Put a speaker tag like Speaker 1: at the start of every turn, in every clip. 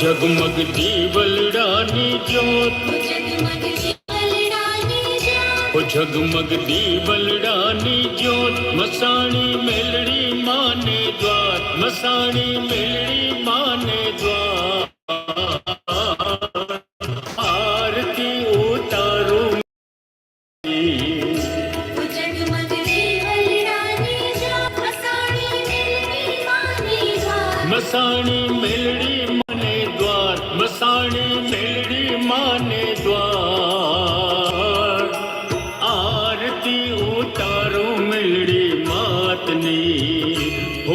Speaker 1: जगमग दीवल रानी ज्योत। ओ जगमग दीवल रानी ज्योत मसाणी मेलड़ी माने द्वार मसाणी मेलड़ी माने માને દ્વાર. આરતી ઉતારું મેલડી માતની. હો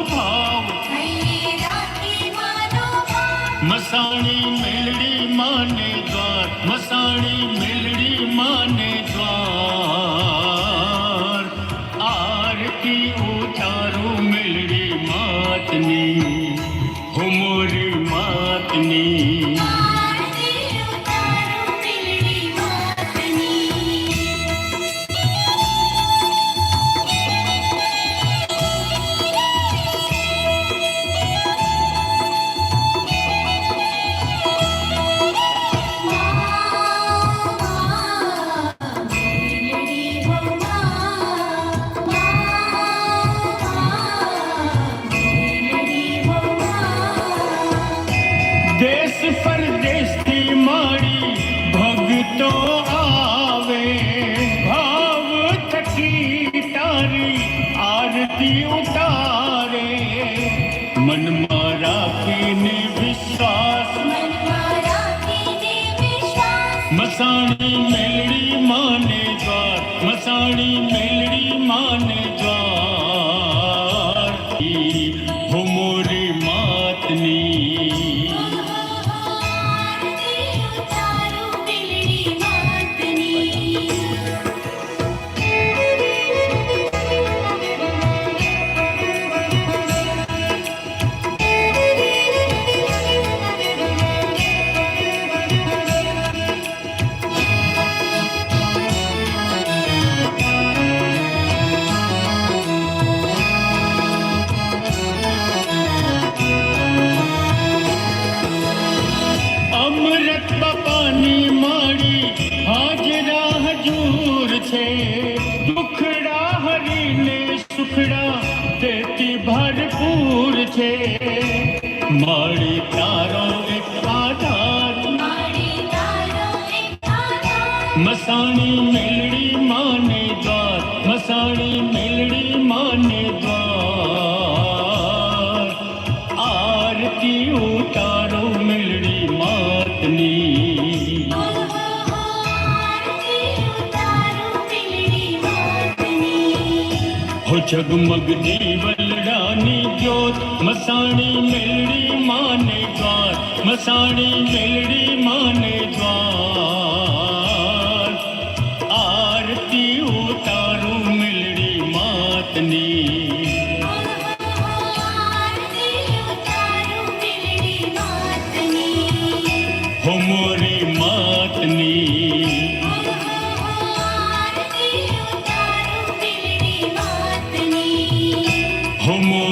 Speaker 1: માતની आरती उतारे। मन मारा विश्वास। मसाणी मेलड़ी माने जा। मसाणी मेलड़ी माने जा। माड़ी तारों एक मसाणी मिलड़ी माने द्वार। मसाणी मिलड़ी माने द्वार। आरती उतारो मिलड़ी मातनी। हो जगमग दी रानी ज्योत। मसाणी मिल વસાણી મેલડી માને જ્વાર આરતી ઉતારું મેલડી માતની. હોમોરી માતની. હોમો